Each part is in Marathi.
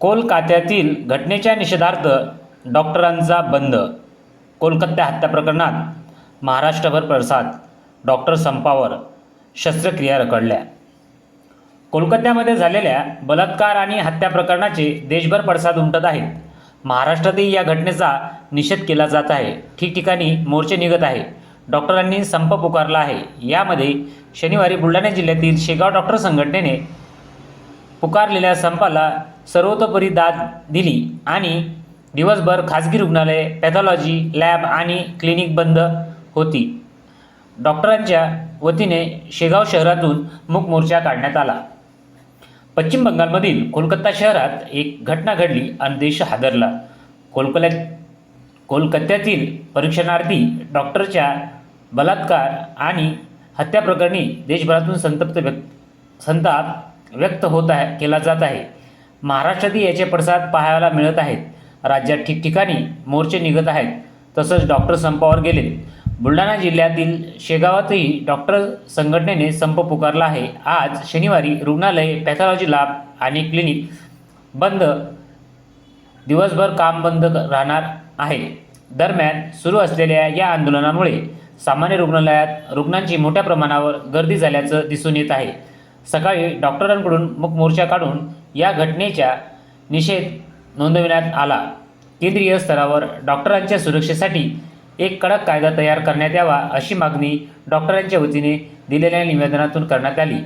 कोलकात्यातील घटनेच्या निषेधार्थ डॉक्टरांचा बंद. कोलकाता हत्या प्रकरणात महाराष्ट्रभर प्रसाद डॉक्टर संपावर शस्त्रक्रिया रखडल्या. कोलकात्यामध्ये झालेल्या बलात्कार आणि हत्या प्रकरणाचे देशभर पडसाद उमटत आहेत. महाराष्ट्रातही या घटनेचा निषेध केला जात आहे. ठिकठिकाणी मोर्चे निघत आहे. डॉक्टरांनी संप पुकारला आहे. यामध्ये शनिवारी बुलढाणा जिल्ह्यातील शेगाव डॉक्टर संघटनेने पुकारलेल्या संपाला सर्वतोपरी दाद दिली आणि दिवसभर खाजगी रुग्णालये पॅथॉलॉजी लॅब आणि क्लिनिक बंद होती. डॉक्टरांच्या वतीने शेगाव शहरातून मूक मोर्चा काढण्यात आला. पश्चिम बंगालमधील कोलकाता शहरात एक घटना घडली आणि देश हादरला. कोलकत्यात कोलकात्यातील परीक्षणार्थी डॉक्टरच्या बलात्कार आणि हत्या प्रकरणी देशभरातून संतप्त व्यक्त संताप व्यक्त होत आहे केला जात आहे. महाराष्ट्रातही याचे प्रसाद पाहायला मिळत आहेत. राज्यात ठिकठिकाणी मोर्चे निघत आहेत. तसंच डॉक्टर संपावर गेलेत बुलढाणा जिल्ह्यातील शेगावातही डॉक्टर संघटनेने संप पुकारला आहे. आज शनिवारी रुग्णालय पॅथॉलॉजी लॅब आणि क्लिनिक बंद. दिवसभर काम बंद राहणार आहे. दरम्यान सुरू असलेल्या या आंदोलनामुळे सामान्य रुग्णालयात रुग्णांची मोठ्या प्रमाणावर गर्दी झाल्याचं दिसून येत आहे. सकाळी डॉक्टरांकडून मुक मोर्चा काढून या घटनेचा निषेध नोंदविण्यात आला. केंद्रीय स्तरावर डॉक्टरांच्या सुरक्षेसाठी एक कडक कायदा तयार करण्यात यावा अशी मागणी डॉक्टरांच्या वतीने दिलेल्या निवेदनातून करण्यात आली.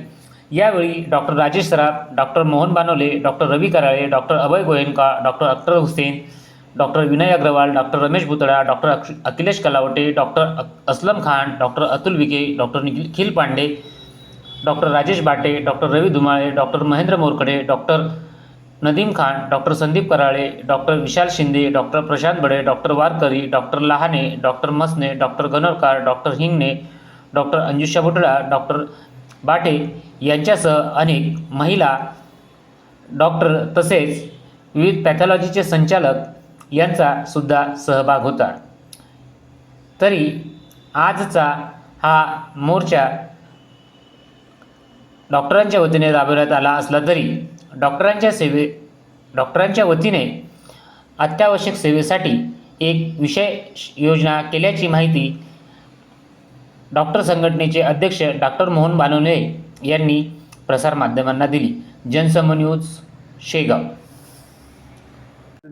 यावेळी doctor Rajesh Saraf doctor Mohan Banole doctor Ravi Karale doctor Abhay Goenka doctor Akhtar Hussain doctor Vinay Agrawal doctor Ramesh Bhutala doctor अक्ष Akhilesh Kalawate doctor Aslam Khan doctor Atul Vike doctor Nikhil Pande doctor Rajesh Bate doctor Ravi Dhumale doctor Mahendra Morkade doctor Nadeem Khan doctor Sandeep Karale doctor Vishal Shinde doctor Prashant Bade doctor Warkari doctor Lahane doctor Masne doctor Ganorkar doctor Hingane doctor Anjusha Butala doctor Bate यांच्यासह अनेक महिला डॉक्टर तसेच विविध पॅथॉलॉजीचे संचालक यांचा सुद्धा सहभाग होता. तरी आजचा हा मोर्चा डॉक्टरांच्या वतीने राबवण्यात आला असला तरी डॉक्टरांच्या सेवे डॉक्टरांच्या वतीने अत्यावश्यक सेवेसाठी एक विशेष योजना केल्याची माहिती डॉक्टर संघटनेचे अध्यक्ष डॉक्टर मोहन बानोले यांनी प्रसारमाध्यमांना दिली. जनसम न्यूज शेगाव.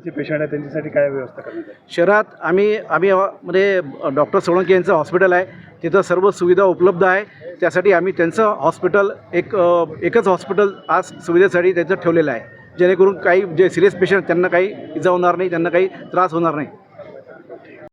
त्यांचे पेशंट आहे त्यांच्यासाठी काय व्यवस्था करण्यात शहरात आम्ही आम्ही मध्ये डॉक्टर सोळंकी यांचं हॉस्पिटल आहे. तिथं सर्व सुविधा उपलब्ध आहे. त्यासाठी आम्ही त्यांचं हॉस्पिटल एक एकच हॉस्पिटल आज सुविधेसाठी त्यांचं ठेवलेलं आहे. जेणेकरून काही जे सिरियस पेशंट त्यांना काही इजा होणार नाही त्यांना काही त्रास होणार नाही.